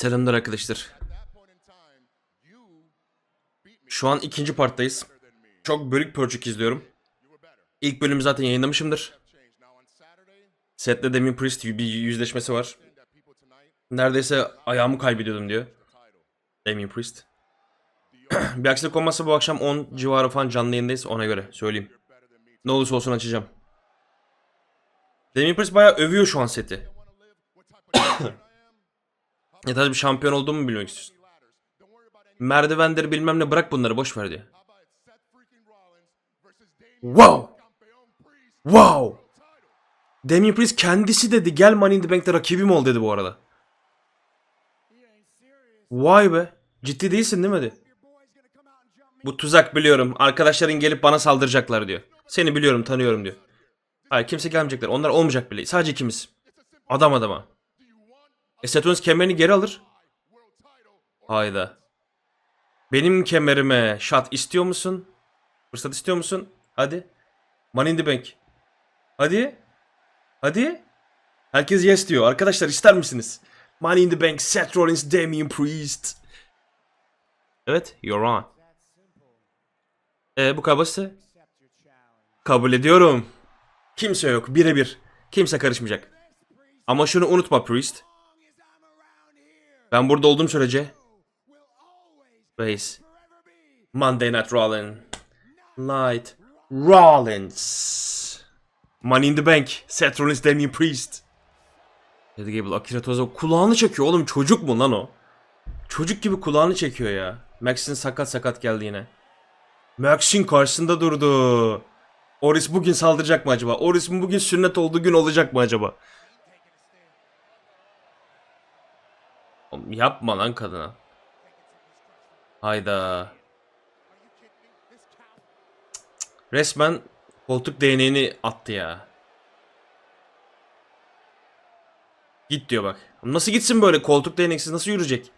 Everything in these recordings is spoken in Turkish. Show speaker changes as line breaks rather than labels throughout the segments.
Selamlar arkadaşlar. Şu an ikinci parttayız. Çok bölük pörçük izliyorum. İlk bölümü zaten yayınlamışımdır. Seth'le Damien Priest bir yüzleşmesi var. Neredeyse ayağımı kaybediyordum diyor. Damien Priest. bir aksilik olmazsa bu akşam 10 civarı falan canlı yayındayız ona göre söyleyeyim. Ne olursa olsun açacağım. Damien Priest bayağı övüyor şu an seti. ya tabii şampiyon olduğumu bilmek istiyorsun. Merdivendir bilmem ne bırak bunları boş ver diyor. Wow! Wow! Damien Priest kendisi dedi gel Money in the Bank'te rakibim ol dedi bu arada. Vay be. Ciddi değilsin değil mi dedi. Bu tuzak biliyorum. Arkadaşların gelip bana saldıracaklar diyor. Seni biliyorum tanıyorum diyor. Hayır kimse gelmeyecekler. Onlar olmayacak bile. Sadece ikimiz. Adam adama. E Rollins kemerini geri alır. Hayda. Benim kemerime shot istiyor musun? Fırsat istiyor musun? Hadi. Money in the Bank. Hadi. Hadi. Herkes yes diyor. Arkadaşlar ister misiniz? Money in the Bank, Seth Rollins, Damien Priest. Evet, you're on. E bu kadar. Kabul ediyorum. Kimse yok, birebir. Kimse karışmayacak. Ama şunu unutma Priest. Ben burada olduğum sürece Reis. Monday Night Rollins. Night Rollins. Money in the Bank. Seth Rollins, Damien Priest. Eddie Gable, Akira Tozawa kulağını çekiyor oğlum çocuk mu lan o? Çocuk gibi kulağını çekiyor ya. Max'in sakat sakat geldi yine. Max'in karşısında durdu. Oris bugün saldıracak mı acaba? Oris'in bugün sünnet olduğu gün olacak mı acaba? Yapma lan kadına. Hayda. Resmen koltuk değneğini attı ya. Git diyor bak. Nasıl gitsin böyle koltuk değneksiz nasıl yürüyecek?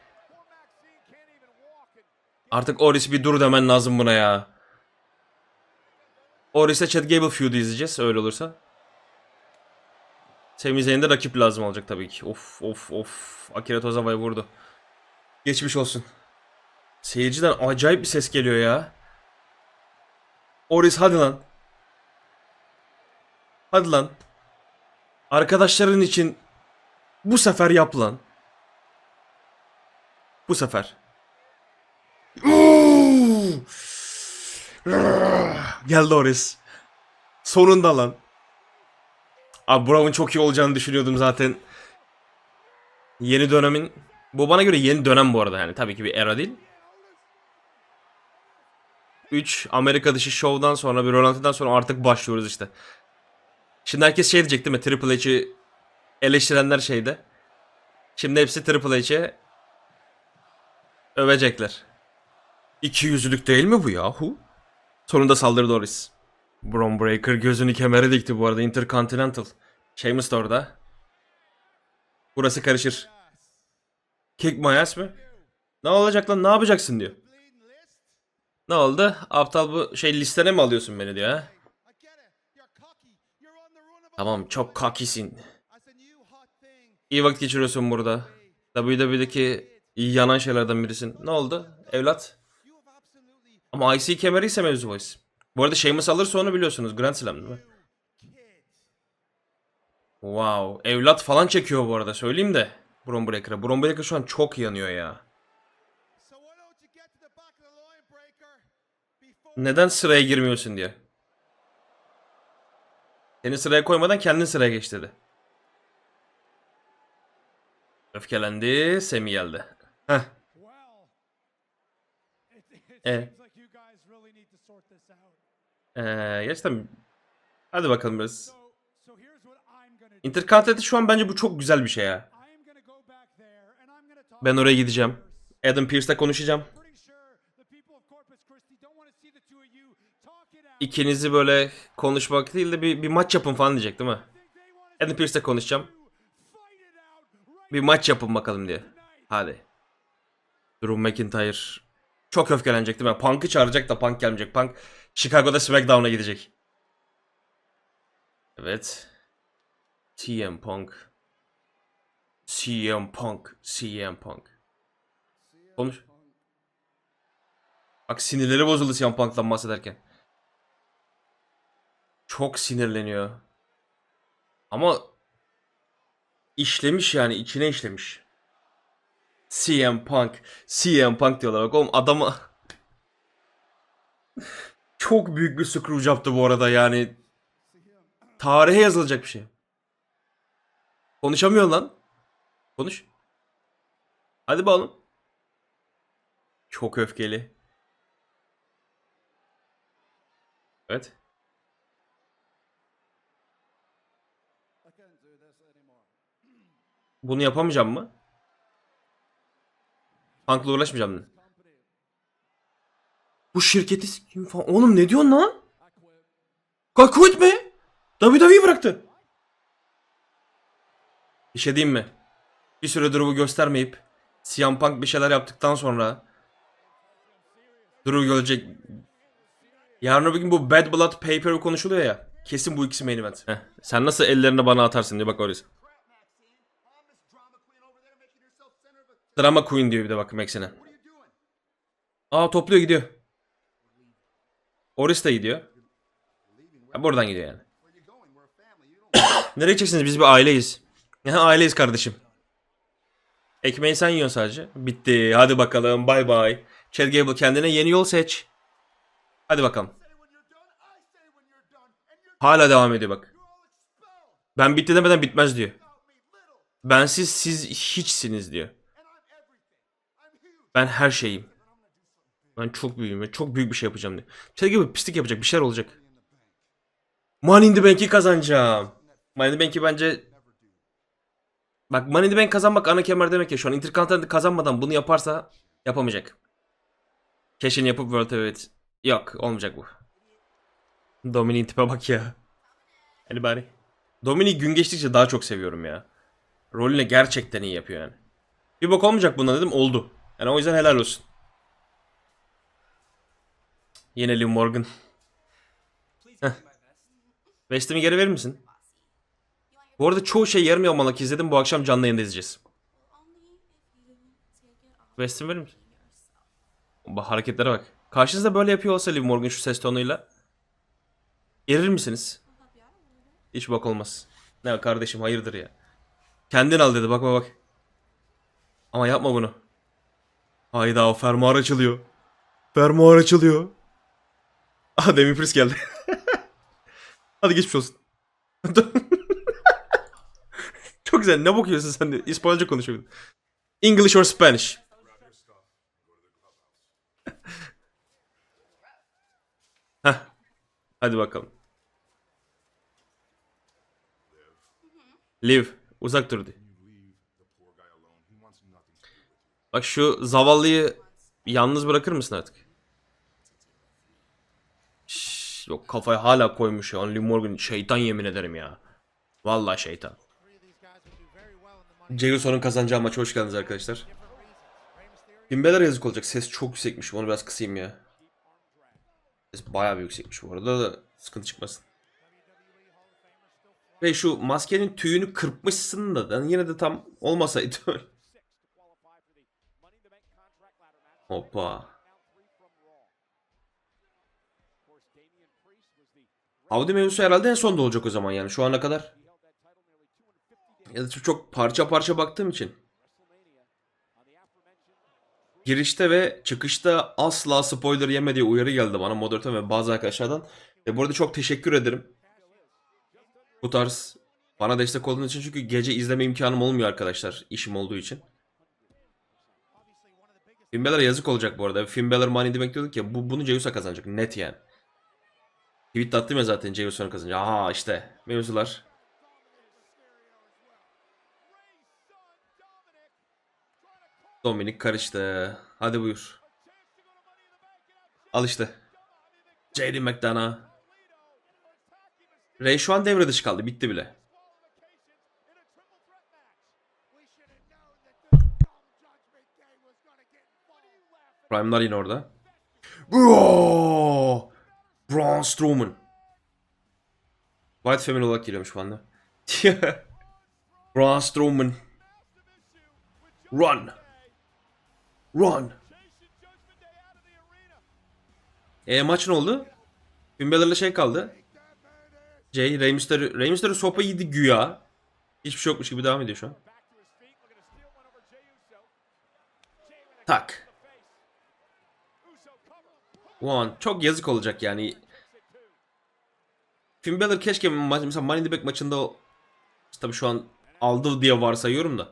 Artık Oris bir dur demen lazım buna ya. Oris'e Chad Gable feud'u izleyeceğiz öyle olursa. Sami Zayn'de rakip lazım olacak tabii ki. Of of of. Akira Tozawa'yı vurdu. Geçmiş olsun. Seyirciden acayip bir ses geliyor ya. Oris hadi lan. Hadi lan. Arkadaşların için bu sefer yap lan. Bu sefer. Geldi Oris. Sonunda lan. Abi Brown'un çok iyi olacağını düşünüyordum zaten. Yeni dönemin bu bana göre yeni dönem bu arada yani tabii ki bir era değil. 3 Amerika dışı şovdan sonra bir rölantıdan sonra artık başlıyoruz işte. Şimdi herkes şey diyecek değil mi? Triple H'i eleştirenler şeyde. Şimdi hepsi Triple H'e övecekler. İki yüzlülük değil mi bu yahu? Sonunda saldırı Doris. Bron Breaker gözünü kemere dikti bu arada Intercontinental. Sheamus da orada. Burası karışır. Kick my ass mi? Ne olacak lan ne yapacaksın diyor. Ne oldu? Aptal bu şey listene mi alıyorsun beni diyor ha? Tamam çok kakisin. İyi vakit geçiriyorsun burada. WWE'deki iyi yanan şeylerden birisin. Ne oldu? Evlat. Ama IC kemeri ise mevzu boys. Bu arada Sheamus alırsa onu biliyorsunuz. Grand Slam değil mi? Wow. Evlat falan çekiyor bu arada. Söyleyeyim de. Bron Breaker'a. Bron Breaker şu an çok yanıyor ya. Neden sıraya girmiyorsun diye. Seni sıraya koymadan kendin sıraya geç dedi. Öfkelendi. Semi geldi. Heh.
E.
Ee, gerçekten hadi bakalım biraz. Intercontinental şu an bence bu çok güzel bir şey ya. Ben oraya gideceğim. Adam Pearce'la konuşacağım. İkinizi böyle konuşmak değil de bir, bir maç yapın falan diyecek değil mi? Adam Pearce'la konuşacağım. Bir maç yapın bakalım diye. Hadi. Drew McIntyre çok öfkelenecek değil mi? Punk'ı çağıracak da Punk gelmeyecek. Punk Chicago'da SmackDown'a gidecek. Evet. CM Punk. CM Punk. CM Punk. Konuş. Bak sinirleri bozuldu CM Punk'tan bahsederken. Çok sinirleniyor. Ama işlemiş yani içine işlemiş. CM Punk. CM Punk diyorlar. Bak oğlum adama çok büyük bir screwjob'tı bu arada yani. Tarihe yazılacak bir şey. Konuşamıyor lan. Konuş. Hadi oğlum. Çok öfkeli. Evet. Bunu yapamayacağım mı? Punk'la uğraşmayacağım mı? Bu şirketi s**eyim falan. Oğlum ne diyorsun lan? Kalk mi? WWE bıraktı. Bir şey diyeyim mi? Bir süre Drew'u göstermeyip CM Punk bir şeyler yaptıktan sonra Drew görecek. Yarın öbür gün bu Bad Blood Paper konuşuluyor ya. Kesin bu ikisi main event. Heh, sen nasıl ellerini bana atarsın diye bak orası. Drama Queen diyor bir de bak Maxine. Aa topluyor gidiyor. Oris de gidiyor. Ha, buradan gidiyor yani. Nereye gideceksiniz? Biz bir aileyiz. Aileyiz kardeşim. Ekmeği sen yiyorsun sadece. Bitti. Hadi bakalım. Bay bay. Chad Gable kendine yeni yol seç. Hadi bakalım. Hala devam ediyor bak. Ben bitti demeden bitmez diyor. Bensiz siz hiçsiniz diyor. Ben her şeyim. Ben çok büyüğüm ve çok büyük bir şey yapacağım diyor. Chad Gable pislik yapacak bir şeyler olacak. Money in the Bank'i kazanacağım. Money in the Bank'i bence... Bak Money in the Bank kazanmak ana kemer demek ya. Şu an Intercontinental kazanmadan bunu yaparsa yapamayacak. Keşin yapıp World Heavyweight. Yok olmayacak bu. Dominik'in tipe bak ya. Anybody? Dominik gün geçtikçe daha çok seviyorum ya. Rolünü gerçekten iyi yapıyor yani. Bir bok olmayacak bundan dedim oldu. Yani o yüzden helal olsun. Yine Liv Morgan. Ham'i geri verir misin? Bu arada çoğu şey yarım yamalak izledim. Bu akşam canlı yayında izleyeceğiz. West Ham verir misin? Bak hareketlere bak. Karşınızda böyle yapıyor olsa Liv Morgan şu ses tonuyla. Erir misiniz? Hiç bak olmaz. Ne kardeşim hayırdır ya. Kendin al dedi bak bak. Ama yapma bunu. Hayda o fermuar açılıyor. Fermuar açılıyor. Aha Demi Priest geldi. Hadi geçmiş olsun. Çok güzel. Ne bakıyorsun sen de? İspanyolca konuşuyordun. English or Spanish? Heh. Hadi bakalım. Live. Uzak dur. Bak şu zavallıyı yalnız bırakır mısın artık? Şşş, yok kafaya hala koymuş ya. Liv Morgan şeytan yemin ederim ya. Vallahi şeytan. Jeyuson'un kazanacağı maça hoş geldiniz arkadaşlar. Binbeler yazık olacak. Ses çok yüksekmiş. Onu biraz kısayım ya. Ses bayağı bir yüksekmiş bu arada da sıkıntı çıkmasın. Ve şu maskenin tüyünü kırpmışsın da yani yine de tam olmasaydı öyle. Hoppa. Audi mevzusu herhalde en sonda olacak o zaman yani şu ana kadar. Ya da çok parça parça baktığım için. Girişte ve çıkışta asla spoiler yeme diye uyarı geldi bana moderatör ve bazı arkadaşlardan. Ve bu arada çok teşekkür ederim. Bu tarz bana destek olduğunuz için çünkü gece izleme imkanım olmuyor arkadaşlar işim olduğu için. Finn Balor'a yazık olacak bu arada. Finn Balor Money demek diyorduk ya bu, bunu Ceyusa kazanacak net yani. Tweet attım ya zaten Ceysa'nın kazanacak. Aha işte mevzular. Dominik karıştı. Hadi buyur. Al işte. JD McDonough. Ray şu an devre dışı kaldı. Bitti bile. Prime'lar yine orada. Braun Strowman. White Family olarak geliyormuş falan da. Braun Strowman. Run. Run. E maç ne oldu? Finn Balor'la şey kaldı. Jay, Rey Mysterio. Rey Mysterio sopa yedi güya. Hiçbir şey yokmuş gibi devam ediyor şu an. Tak. One. Çok yazık olacak yani. Finn Balor keşke ma- mesela Money in the Bank maçında o tabii şu an aldı diye varsayıyorum da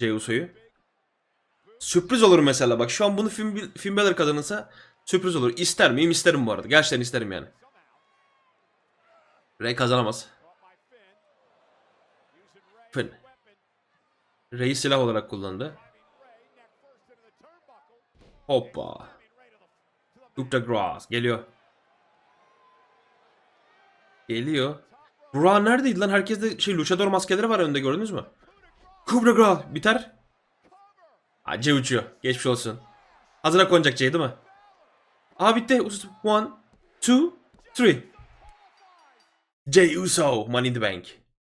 Jey Uso'yu. Sürpriz olur mesela bak şu an bunu Finn, Finn Balor kazanırsa sürpriz olur. İster miyim? İsterim bu arada. Gerçekten isterim yani. Rey kazanamaz. Finn. Rey'i silah olarak kullandı. Hoppa. De grace. Geliyor. Geliyor. Burak neredeydi lan? Herkeste şey luchador maskeleri var önünde gördünüz mü? De grace. Biter. Ha C uçuyor. Geçmiş olsun. Hazıra konacak C değil mi? Aa bitti. One, two, three. Jey Uso. Money in the Bank.